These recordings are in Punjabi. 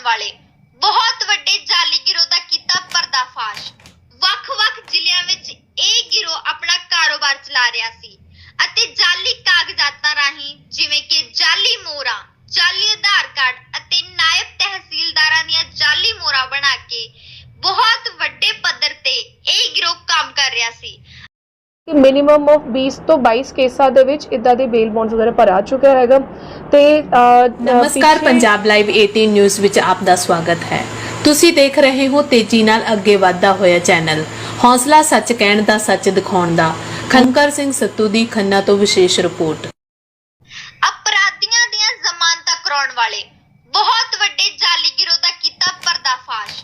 ਕਰਾਉਣ ਵਾਲੇ ਬਹੁਤ ਵੱਡੇ ਜਾਲੀ ਗਿਰੋਹ ਦਾ ਕੀਤਾ ਪਰਦਾਫਾਸ਼। ਵੱਖ-ਵੱਖ ਜ਼ਿਲ੍ਹਿਆਂ ਵਿੱਚ ਇਹ ਗਿਰੋਹ ਆਪਣਾ ਕਾਰੋਬਾਰ ਚਲਾ ਰਿਹਾ ਸੀ ਅਤੇ ਜਾਲੀ ਕਾਗਜ਼ਾਤਾਂ ਰਾਹੀਂ ਜਿਵੇਂ ਕਿ ਜਾਲੀ ਮੋਹਰਾਂ ਜਾਲੀ ਆਧਾਰ ਕਾਰਡ ਅਤੇ ਨਾਇਬ ਤਹਿਸੀਲਦਾਰਾਂ ਦੀਆਂ ਜਾਲੀ ਮੋਹਰਾਂ ਬਣਾ ਕੇ ਬਹੁਤ ਵੱਡੇ ਪੱਧਰ ਤੇ ਇਹ ਗਿਰੋਹ ਕੰਮ ਕਰ ਰਿਹਾ ਸੀ ਕਿ ਮਿਨੀਮਮ ਆਫ 20 ਤੋਂ 22 ਕੇਸਾਂ ਦੇ ਵਿੱਚ ਇਦਾਂ ਦੇ ਬੇਲ ਬੌਂਡਸ ਵਗੈਰਾ ਭਰਾ ਚੁੱਕਿਆ ਹੈਗਾ। ਤੇ ਨਮਸਕਾਰ ਪੰਜਾਬ ਲਾਈਵ 18 ਨਿਊਜ਼ ਵਿੱਚ ਆਪ ਦਾ ਸਵਾਗਤ ਹੈ। ਤੁਸੀਂ ਦੇਖ ਰਹੇ ਹੋ ਤੇਜ਼ੀ ਨਾਲ ਅੱਗੇ ਵਧਦਾ ਹੋਇਆ ਚੈਨਲ। ਹੌਸਲਾ ਸੱਚ ਕਹਿਣ ਦਾ ਸੱਚ ਦਿਖਾਉਣ ਦਾ। ਖਨਕਰ ਸਿੰਘ ਸੱਤੂ ਦੀ ਖੰਨਾ ਤੋਂ ਵਿਸ਼ੇਸ਼ ਰਿਪੋਰਟ। ਅਪਰਾਧੀਆਂ ਦੀਆਂ ਜ਼ਮਾਨਤਾਂ ਕਰਾਉਣ ਵਾਲੇ ਬਹੁਤ ਵੱਡੇ ਜਾਲੀ ਗਿਰੋਹ ਦਾ ਕੀਤਾ ਪਰਦਾਫਾਸ਼।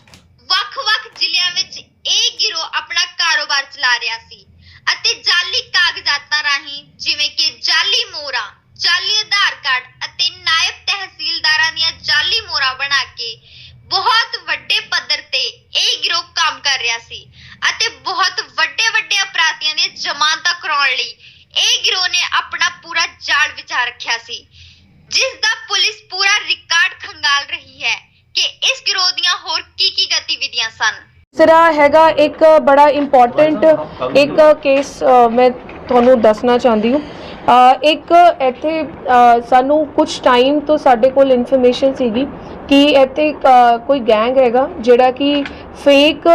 ਵੱਖ-ਵੱਖ ਜ਼ਿਲ੍ਹਿਆਂ ਵਿੱਚ ਇਹ ਗਿਰੋਹ ਆਪਣਾ ਕਾਰੋਬਾਰ ਚਲਾ ਰਿਹਾ ਸੀ ਅਤੇ ਜਾਲੀ ਕਾਗਜ਼ਾਤਾਂ ਰਾਹੀਂ ਜਿਵੇਂ ਕਿ ਜਾਲੀ ਮੋਹਰਾਂ ਜਾਲੀ ਆਧਾਰ ਕਾਰਡ ਅਤੇ ਨਾਇਬ ਤਹਿਸੀਲਦਾਰਾਂ ਦੀਆਂ ਜਾਲੀ ਮੋਹਰਾਂ ਬਣਾ ਕੇ ਬਹੁਤ ਵੱਡੇ ਪੱਧਰ ਤੇ ਇਹ ਗਿਰੋਹ ਕੰਮ ਕਰ ਰਿਹਾ ਸੀ ਅਤੇ ਬਹੁਤ ਵੱਡੇ ਵੱਡੇ ਅਪਰਾਧੀਆਂ ਦੀਆਂ ਜ਼ਮਾਨਤਾਂ ਕਰਾਉਣ ਲਈ ਇਹ ਗਿਰੋਹ ਨੇ ਆਪਣਾ ਪੂਰਾ ਜਾਲ ਵਿਚਾ ਰੱਖਿਆ ਸੀ ਜਿਸ ਦਾ ਪੁਲਿਸ ਪੂਰਾ ਰਿਕਾਰਡ ਖੰਗਾਲ ਰਹੀ ਹੈ ਕਿ ਇਸ ਗਿਰੋਹ ਦੀਆਂ ਹੋਰ ਕੀ ਕੀ ਗਤੀਵਿਧੀਆਂ ਸਨ। ਤੀਸਰਾ ਹੈਗਾ ਇੱਕ ਬੜਾ ਇੰਪੋਰਟੈਂਟ ਇੱਕ ਕੇਸ ਮੈਂ ਤੁਹਾਨੂੰ ਦੱਸਣਾ ਚਾਹੁੰਦੀ ਹਾਂ। ਇੱਕ ਇੱਥੇ ਸਾਨੂੰ ਕੁਝ ਟਾਈਮ ਤੋਂ ਸਾਡੇ ਕੋਲ ਇਨਫੋਰਮੇਸ਼ਨ ਸੀਗੀ ਕਿ ਇੱਥੇ ਕੋਈ ਗੈਂਗ ਹੈਗਾ ਜਿਹੜਾ ਕਿ ਫੇਕ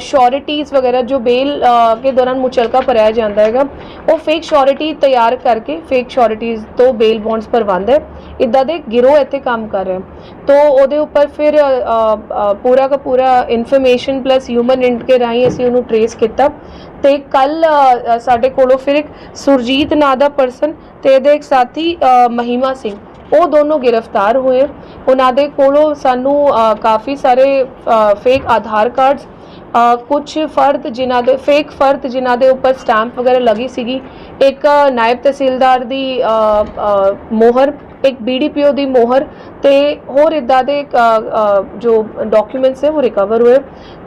ਸ਼ੋਰਿਟੀਜ਼ uh, ਵਗੈਰਾ ਜੋ ਬੇਲ uh, ਕੇ ਦੌਰਾਨ ਮੁਚਲਕਾ ਭਰਿਆ ਜਾਂਦਾ ਹੈਗਾ ਉਹ ਫੇਕ ਸ਼ੋਰਿਟੀ ਤਿਆਰ ਕਰਕੇ ਫੇਕ ਸ਼ੋਰਿਟੀਜ਼ ਤੋਂ ਬੇਲ ਬੌਂਡਸ ਭਰਵਾਉਂਦਾ ਹੈ। ਇਦਾਂ ਦੇ ਗਿਰੋਹ ਇੱਥੇ ਕੰਮ ਕਰ ਰਹੇ ਤੋ ਉਹਦੇ ਉੱਪਰ ਫਿਰ ਪੂਰਾ ਦਾ ਪੂਰਾ ਇਨਫੋਰਮੇਸ਼ਨ ਪਲੱਸ ਹਿਊਮਨ ਇੰਟ ਕੇ ਰਾਹੀਂ ਅਸੀਂ ਉਹਨੂੰ ਟਰੇਸ ਕੀਤਾ। ਤੇ ਕੱਲ ਸਾਡੇ ਕੋਲੋਂ ਫਿਰ ਇੱਕ ਸੁਰਜੀਤ ਨਾਂ ਦਾ ਪਰਸਨ ਤੇ ਇਹਦੇ ਇੱਕ ਸਾਥੀ ਅ, ਮਹੀਮਾ ਸਿੰਘ। ਉਹ ਦੋਨੋਂ ਗ੍ਰਿਫਤਾਰ ਹੋਏ। ਉਹਨਾਂ ਦੇ ਕੋਲੋਂ ਸਾਨੂੰ ਕਾਫੀ ਸਾਰੇ ਫੇਕ ਆਧਾਰ ਕਾਰਡਸ ਕੁਝ ਫਰਦ ਜਿਨ੍ਹਾਂ ਦੇ ਫੇਕ ਫਰਦ ਜਿਨ੍ਹਾਂ ਦੇ ਉੱਪਰ ਸਟੈਂਪ ਵਗੈਰਾ ਲੱਗੀ ਸੀਗੀ। ਇੱਕ ਨਾਇਬ ਤਹਿਸੀਲਦਾਰ ਦੀ ਮੋਹਰ ਇੱਕ ਬੀਡੀਪੀਓ ਦੀ ਮੋਹਰ ਤੇ ਹੋਰ ਇਦਾਂ ਦੇ ਜੋ ਡਾਕੂਮੈਂਟਸ ਹੈ ਉਹ ਰਿਕਵਰ ਹੋਏ।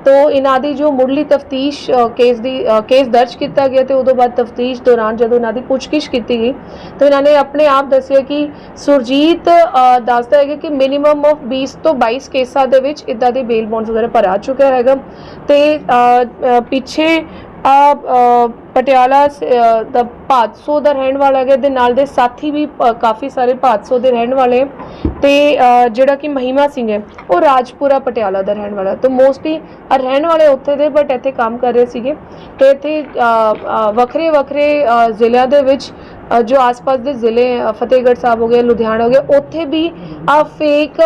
ਤੋ ਇਹਨਾਂ ਦੀ ਜੋ ਮੁੱਢਲੀ ਤਫਤੀਸ਼ ਕੇਸ ਦੀ ਕੇਸ ਦਰਜ ਕੀਤਾ ਗਿਆ ਤੇ ਉਦੋਂ ਬਾਅਦ ਤਫਤੀਸ਼ ਦੌਰਾਨ ਜਦੋਂ ਇਹਨਾਂ ਦੀ ਪੁੱਛਗਿੱਛ ਕੀਤੀ ਗਈ, ਤਾਂ ਇਹਨਾਂ ਨੇ ਆਪਣੇ ਆਪ ਦੱਸਿਆ ਕਿ ਸੁਰਜੀਤ ਦੱਸਦਾ ਹੈ ਕਿ ਮਿਨੀਮਮ ਆਫ 20 ਤੋਂ 22 ਕੇਸਾਂ ਦੇ ਵਿੱਚ ਇਦਾਂ ਦੇ ਬੇਲ ਬੌਂਡਸ ਵਗੈਰਾ ਭਰਾ ਚੁੱਕਿਆ ਹੈਗਾ। ਤੇ ਪਿੱਛੇ ਆ ਪਟਿਆਲਾ ਦਾ ਭਾਦਸੋ ਦਾ ਰਹਿਣ ਵਾਲਾ ਹੈਗਾ ਦੇ ਨਾਲ ਦੇ ਸਾਥੀ ਵੀ ਕਾਫੀ ਸਾਰੇ ਭਾਦਸੋ ਦੇ ਰਹਿਣ ਵਾਲੇ ਹੈ। ਤੇ ਜਿਹੜਾ ਕਿ ਮਹਿਮਾ ਸਿੰਘ ਹੈ, ਉਹ ਰਾਜਪੁਰਾ ਪਟਿਆਲਾ ਦਾ ਰਹਿਣ ਵਾਲਾ ਤਾਂ ਮੋਸਟਲੀ ਰਹਿਣ ਵਾਲੇ ਉੱਥੇ ਦੇ ਬਟ ਇੱਥੇ ਕੰਮ ਕਰ ਰਹੇ ਸੀਗੇ ਤੇ ਇੱਥੇ ਵੱਖਰੇ ਵੱਖਰੇ ਜ਼ਿਲ੍ਹਿਆਂ ਦੇ ਵਿੱਚ ਜੋ ਆਸ-ਪਾਸ ਦੇ ਜ਼ਿਲ੍ਹੇ ਫਤਿਹਗੜ੍ਹ ਸਾਹਿਬ ਹੋ ਗਏ ਲੁਧਿਆਣਾ ਹੋ ਗਿਆ ਉੱਥੇ ਵੀ ਆ ਫੇਕ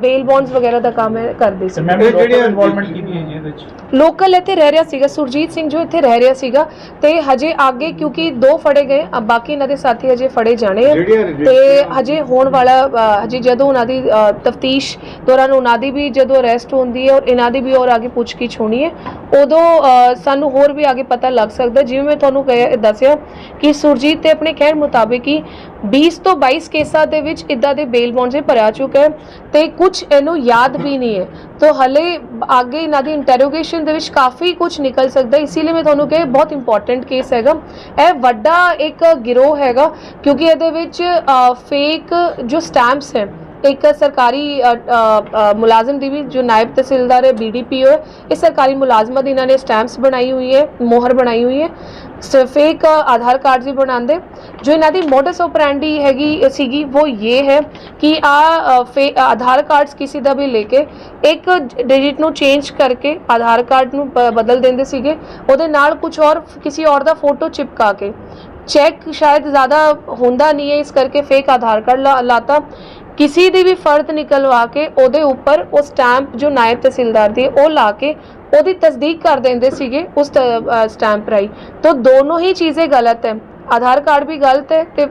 ਬੇਲ ਬੌਂਡਸ ਵਗੈਰਾ ਦਾ ਕੰਮ ਕਰਦੇ ਸੀ। ਮੈਮ ਜਿਹੜੀ ਇਨਵੋਲਵਮੈਂਟ ਕੀਤੀ ਹੈ ਜੀ ਇਹਦੇ ਵਿੱਚ ਲੋਕਲ ਇੱਥੇ ਰਹਿ ਰਿਹਾ ਸੀਗਾ ਸੁਰਜੀਤ ਸਿੰਘ ਜੋ ਇੱਥੇ ਰਹਿ ਰਿਹਾ ਸੀਗਾ ਤੇ ਹਜੇ ਅੱਗੇ ਕਿਉਂਕਿ ਦੋ ਫੜੇ ਗਏ ਅ, ਬਾਕੀ ਇਹਨਾਂ ਦੇ ਸਾਥੀ ਹਜੇ ਫੜੇ ਜਾਣੇ ਆ। ਤੇ ਹਜੇ ਹੋਣ ਵਾਲਾ ਅ, ਹਜੇ ਜਦੋਂ ਉਹਨਾਂ ਦੀ ਤਫਤੀਸ਼ ਦੌਰਾਨ ਉਹਨਾਂ ਦੀ ਵੀ ਜਦੋਂ ਅਰੈਸਟ ਹੁੰਦੀ ਹੈ ਔਰ ਇਹਨਾਂ ਦੀ ਵੀ ਔਰ ਅੱਗੇ ਪੁੱਛਗਿੱਛ ਹੋਣੀ ਹੈ ਉਦੋਂ ਅ, ਸਾਨੂੰ ਹੋਰ ਵੀ ਅੱਗੇ ਪਤਾ ਲੱਗ ਸਕਦਾ। ਜਿਵੇਂ ਮੈਂ ਤੁਹਾਨੂੰ ਕਹਿ ਦੱਸਿਆ ਕਿ ਸੁਰਜੀਤ ਤੇ ਆਪਣੇ ਕਹਿਣ ਮੁਤਾਬਿਕ ਹੀ 20 ਤੋਂ 22 ਕੇਸਾਂ ਦੇ ਵਿੱਚ ਇਦਾਂ ਦੇ ਬੇਲ ਬੌਂਡਸ ਭਰਿਆ ਚੁੱਕਾ ਹੈ ਤੇ ਕੁਝ ਇਹਨੂੰ ਯਾਦ ਵੀ ਨਹੀਂ ਹੈ। ਤੋ ਹਲੇ ਅੱਗੇ ਇਹਨਾਂ ਦੀ ਇੰਟਰੋਗੇਸ਼ਨ ਦੇ ਵਿੱਚ ਕਾਫੀ ਕੁਝ ਨਿਕਲ ਸਕਦਾ ਇਸ ਲਈ ਮੈਂ ਤੁਹਾਨੂੰ ਕਿਹਾ ਬਹੁਤ ਇੰਪੋਰਟੈਂਟ ਕੇਸ ਹੈਗਾ। ਇਹ ਵੱਡਾ ਇੱਕ ਗਿਰੋਹ ਹੈਗਾ ਕਿਉਂਕਿ ਇਹਦੇ ਵਿੱਚ ਫੇਕ ਜੋ ਸਟੈਂਪਸ ਹੈ ਇੱਕ ਸਰਕਾਰੀ ਮੁਲਾਜ਼ਮ ਦੀ ਵੀ ਜੋ ਨਾਇਬ ਤਹਿਸੀਲਦਾਰ ਹੈ ਬੀਡੀਪੀਓ ਹੈ ਇਹ ਸਰਕਾਰੀ ਮੁਲਾਜ਼ਮਾਂ ਦੀ ਇਹਨਾਂ ਨੇ ਸਟੈਂਪਸ ਬਣਾਈ ਹੋਈ ਹੈ, ਮੋਹਰ ਬਣਾਈ ਹੋਈ ਹੈ। ਫੇਕ ਆਧਾਰ ਕਾਰਡ ਵੀ ਬਣਾਉਂਦੇ। ਜੋ ਇਹਨਾਂ ਦੀ ਮੋਡਸ ਆਪਰੈਂਡੀ ਹੈਗੀ ਸੀਗੀ, ਉਹ ਇਹ ਹੈ ਕਿ ਆ ਫੇ ਆਧਾਰ ਕਾਰਡਸ ਕਿਸੇ ਦਾ ਵੀ ਲੈ ਕੇ ਇੱਕ ਡਿਜਿਟ ਨੂੰ ਚੇਂਜ ਕਰਕੇ ਆਧਾਰ ਕਾਰਡ ਨੂੰ ਬ- ਬਦਲ ਦਿੰਦੇ ਸੀਗੇ। ਉਹਦੇ ਨਾਲ ਕੁਝ ਔਰ ਕਿਸੇ ਔਰ ਦਾ ਫੋਟੋ ਚਿਪਕਾ ਕੇ। ਚੈੱਕ ਸ਼ਾਇਦ ਜ਼ਿਆਦਾ ਹੁੰਦਾ ਨਹੀਂ ਹੈ, ਇਸ ਕਰਕੇ ਫੇਕ ਆਧਾਰ ਕਾਰਡ ਲਾ- ਲਾਤਾ। ਕਿਸੇ ਦੀ ਵੀ ਫਰਦ ਨਿਕਲਵਾ ਕੇ ਉਹਦੇ ਉੱਪਰ ਉਹ ਸਟੈਂਪ ਜੋ ਨਾਇਬ ਤਹਿਸੀਲਦਾਰ ਦੀ ਹੈ, ਉਹ ਲਾ ਕੇ ਉਹਦੀ ਤਸਦੀਕ ਕਰ ਦਿੰਦੇ ਸੀਗੇ ਉਸ ਸਟੈਂਪ ਰਾਈ ਤਾਂ ਦੋਨੋਂ ਹੀ ਚੀਜ਼ें ਗਲਤ ਹੈ। ਆਧਾਰ ਕਾਰਡ ਵੀ ਗਲਤ ਹੈ ਤੇ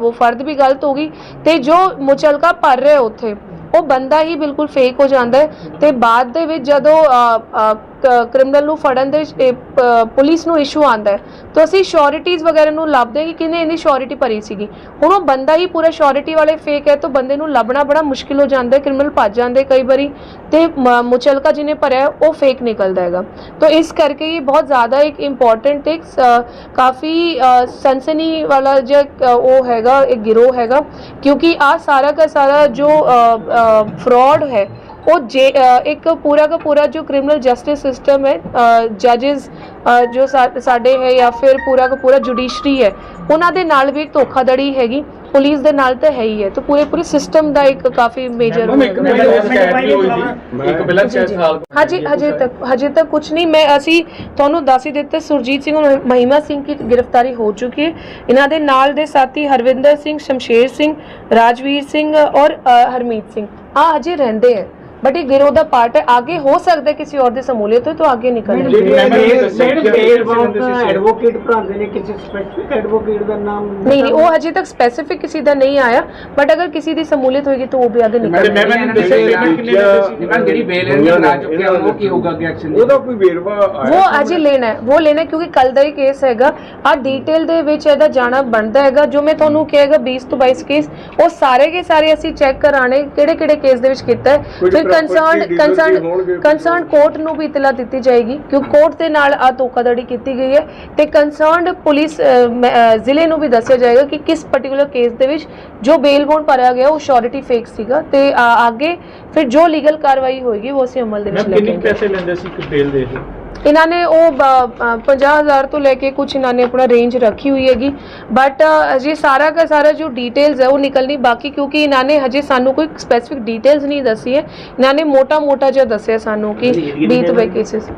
ਉਹ ਫਰਦ ਵੀ ਗਲਤ ਹੋ ਗਈ ਤੇ ਜੋ ਮੁਚਲਕਾ ਭਰ ਰਿਹਾ ਉੱਥੇ ਉਹ ਬੰਦਾ ਹੀ ਬਿਲਕੁਲ ਫੇਕ ਹੋ ਜਾਂਦਾ ਹੈ ਤੇ ਬਾਅਦ ਦੇ ਵਿੱਚ ਜਦੋਂ ਕ੍ਰਿਮੀਨਲ ਨੂੰ ਫੜਨ ਦੇ ਇਹ, ਪ- ਪੁਲਿਸ ਨੂੰ ਇਸ਼ੂ ਆਂਦਾ ਹੈ। ਤਾਂ ਅਸੀਂ ਸ਼ੋਰਿਟੀਜ਼ ਵਗੈਰਾ ਨੂੰ ਲੱਭਦੇ ਹਾਂ ਕਿ ਕਿਨੇ ਇਹਦੀ ਸ਼ੋਰਿਟੀ ਭਰੀ ਸੀਗੀ। ਹੁਣ ਉਹ ਬੰਦਾ ਹੀ ਪੂਰਾ ਸ਼ੋਰਿਟੀ ਵਾਲੇ ਫੇਕ ਹੈ ਤਾਂ ਬੰਦੇ ਨੂੰ ਲੱਭਣਾ ਬੜਾ ਮੁਸ਼ਕਿਲ ਹੋ ਜਾਂਦਾ ਹੈ ਕ੍ਰਿਮੀਨਲ ਭੱਜ ਜਾਂਦੇ ਕਈ ਵਾਰੀ। ਤੇ ਮ- ਮੁਚਲਕਾ ਜਿਹਨੇ ਭਰਿਆ ਹੈ, ਉਹ ਫੇਕ ਨਿਕਲਦਾ ਹੈਗਾ। ਤਾਂ ਇਸ ਕਰਕੇ ਇਹ ਬਹੁਤ ਜ਼ਿਆਦਾ ਇੱਕ ਇੰਪੋਰਟੈਂਟ ਇੱਕ ਸ- ਕਾਫੀ ਅ, ਸਨਸਨੀ ਵਾਲਾ ਜਿਹਾ ਇੱਕ, ਅ, ਉਹ ਹੈਗਾ ਇੱਕ ਗਿਰੋਹ ਹੈਗਾ। ਕਿਉਂਕਿ ਆ ਸਾਰਾ ਦਾ ਸਾਰਾ ਜੋ ਫਰਾਡ ਹੈ ਉਹ ਜੇ ਇੱਕ ਪੂਰਾ ਦਾ ਪੂਰਾ ਜੋ ਕ੍ਰਿਮੀਨਲ ਜਸਟਿਸ ਸਿਸਟਮ ਹੈ ਜजेस ਜੋ ਸਾਡੇ ਹੈ ਜਾਂ ਫਿਰ ਪੂਰਾ ਦਾ ਪੂਰਾ ਜੁਡੀਸ਼ਰੀ ਹੈ ਉਹਨਾਂ ਦੇ ਨਾਲ ਵੀ ਧੋਖਾਧੜੀ ਹੈਗੀ ਪੁਲਿਸ ਦੇ ਨਾਲ ਤਾਂ ਹੈ ਹੀ ਹੈ ਤਾਂ ਪੂਰੇ ਪੂਰੇ ਸਿਸਟਮ ਦਾ ਇੱਕ ਕਾਫੀ ਮੇਜਰ ਇੱਕ ਬਿਲਕ ਸਾਲ ਹਜੇ ਹਜੇ ਤੱਕ ਹਜੇ ਤੱਕ ਕੁਝ ਨਹੀਂ ਮੈਂ ਅਸੀਂ ਤੁਹਾਨੂੰ ਦੱਸ ਹੀ ਦਿੱਤਾ ਸੁਰਜੀਤ ਸਿੰਘ ਔਰ ਮਹਿਮਾ ਸਿੰਘ ਦੀ ਗ੍ਰਿਫਤਾਰੀ ਹੋ ਚੁੱਕੀ ਹੈ। ਇਹਨਾਂ ਦੇ ਨਾਲ ਦੇ ਸਾਥੀ ਹਰਵਿੰਦਰ ਸਿੰਘ ਸ਼ਮਸ਼ੇਰ ਸਿੰਘ ਰਾਜਵੀਰ ਸਿੰਘ ਔਰ ਹਰਮੀਤ ਸਿੰਘ ਆ ਹਜੇ ਰਹਿੰਦੇ ਹੈ। ਬਟ ਇਹ ਗਿਰੋਹ ਦਾ ਪਾਰਟ ਹੈ। ਆਗੇ ਹੋ ਸਕਦਾ ਕਿਸੇ ਹੋਰ ਦੀ ਸਮੂਲੀਅਤ ਹੋਏ ਤਾਂ ਆਗੇ ਨਿਕਲ ਐਡਵੋਕੇਟ ਭਰਾਂਦੇ ਨੇ ਕਿਸੇ ਸਪੈਸੀਫਿਕ ਐਡਵੋਕੇਟ ਦਾ ਨਾਮ ਨਹੀਂ ਨਹੀਂ ਉਹ ਹਜੇ ਤੱਕ ਸਪੈਸੀਫਿਕ ਕਿਸੇ ਦਾ ਨਹੀਂ ਆਇਆ। ਬਟ ਅਗਰ ਕਿਸੇ ਦੀ ਸਮੂਲੀਅਤ ਹੋਏਗੀ ਤਾਂ ਉਹ ਵੀ ਆਗੇ ਨਿਕਲ ਮੈਂ ਦੱਸਿਆ ਪੇਮੈਂਟ ਕਿੰਨੇ ਦਿੱਤੀ ਸੀ ਜਿਹੜੀ ਬੇਲ ਇਹਨੇ ਬਣਾ ਚੁੱਕਿਆ ਉਹ ਕੀ ਹੋਊਗਾ ਅੱਗੇ ਐਕਸ਼ਨ ਉਹਦਾ ਕੋਈ ਵੇਰਵਾ ਆਇਆ ਉਹ ਅਜੇ ਲੈਣਾ ਹੈ। ਉਹ ਲੈਣਾ ਕਿਉਂਕਿ ਕੱਲ ਦਾ ਹੀ ਕੇਸ ਹੈਗਾ। ਆ ਡਿਟੇਲ ਦੇ ਵਿੱਚ ਇਹਦਾ ਜਾਣਾ ਬਣਦਾ ਹੈਗਾ। ਜੋ ਮੈਂ ਤੁਹਾਨੂੰ ਕਹੇਗਾ 20 ਤੋਂ 22 ਕੇਸ ਉਹ ਸਾਰੇ ਕੇ ਸਾਰੇ ਅਸੀਂ ਚੈੱਕ ਕਰਾਣੇ ਕਿਹੜੇ ਕਿਹੜੇ ਕੇਸ ਦੇ ਵਿੱਚ ਕੀਤਾ ਫਿਰ ਕੰਸਰਨਡ ਹੋਣਗੇ। ਕੰਸਰਨਡ ਕੋਰਟ ਨੂੰ ਵੀ ਇਤਲਾ ਦਿੱਤੀ ਜਾਏਗੀ ਕਿਉਂਕਿ ਕੋਰਟ ਦੇ ਨਾਲ ਆ ਧੋਖਾਧੜੀ ਕੀਤੀ ਗਈ ਹੈ ਤੇ ਕੰਸਰਨਡ ਪੁਲਿਸ ਜ਼ਿਲ੍ਹੇ ਨੂੰ ਵੀ ਦੱਸਿਆ ਜਾਏਗਾ ਕਿ ਕਿਸ ਪਾਰਟਿਕੂਲਰ ਕੇਸ ਦੇ ਵਿੱਚ ਜੋ ਬੇਲ ਬੌਂਡ ਭਰਿਆ ਗਿਆ ਉਹ ਸ਼ੋਰਿਟੀ ਫੇਕ ਸੀਗਾ ਤੇ ਆ- ਅੱਗੇ ਫਿਰ ਜੋ ਲੀਗਲ ਕਾਰਵਾਈ ਹੋਏਗੀ ਉਹ ਅਸੀਂ ਅਮਲ ਦੇ ਵਿੱਚ ਲੈ ਕੇ ਆਏਂਗੇ। ਲੈਂਦੇ ਸੀ ਇੱਕ ਬੇਲ ਦੇ ਇਹਨਾਂ ਨੇ ਉਹ 50000 ਤੋਂ ਲੈ ਕੇ ਕੁਝ ਇਹਨਾਂ ਨੇ ਆਪਣਾ ਰੇਂਜ ਰੱਖੀ ਹੋਈ ਹੈਗੀ ਬਟ ਅਜੇ ਸਾਰਾ ਦਾ ਸਾਰਾ ਜੋ ਡਿਟੇਲਸ ਹੈ ਉਹ ਨਿਕਲਣੀ ਬਾਕੀ ਕਿਉਂਕਿ ਇਹਨਾਂ ਨੇ ਹਜੇ ਸਾਨੂੰ ਕੋਈ ਸਪੈਸੀਫਿਕ ਡਿਟੇਲਸ ਨਹੀਂ ਦੱਸੀ ਹੈ ਇਹਨਾਂ ਨੇ ਮੋਟਾ ਮੋਟਾ ਜਿਹਾ ਦੱਸਿਆ ਸਾਨੂੰ ਕਿ 20 ਤੋਂ 22 ਕੇसेस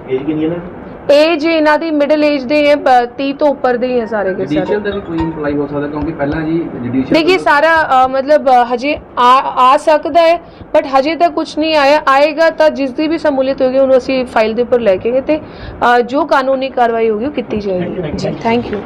ਏਜ ਇਹਨਾਂ ਦੀ ਮਿਡਲ ਏਜ ਦੇ ਹੈ ਪ- 30 ਤੋਂ ਉੱਪਰ ਦੇ ਹੀ ਹੈ ਸਾਰੇ ਕੇ ਸਾਰੇ। ਜੁਡੀਸ਼ੀਅਲ ਦਾ ਵੀ ਕੋਈ ਇੰਪਲਾਈ ਹੋ ਸਕਦਾ ਕਿਉਂਕਿ ਪਹਿਲਾਂ ਜੀ ਜੁਡੀਸ਼ੀਅਲ ਦੇਖिए ਸਾਰਾ ਅ, ਮਤਲਬ ਅ, ਹਜੇ ਆ ਆ ਸਕਦਾ ਹੈ ਬਟ ਹਜੇ ਤੱਕ ਕੁਝ ਨਹੀਂ ਆਇਆ। ਆਏਗਾ ਤਾਂ ਜਿਸ ਦੀ ਵੀ ਸਮੂਲੀਅਤ ਹੋਗੀ ਉਹਨੂੰ ਅਸੀਂ ਫਾਈਲ ਦੇ ਉੱਪਰ ਲੈ ਕੇ ਗਏ ਤੇ ਅ, ਜੋ ਕਾਨੂੰਨੀ ਕਾਰਵਾਈ ਹੋਗੀ ਉਹ ਕੀਤੀ ਜਾਏਗੀ। ਜੀ ਥੈਂਕ ਯੂ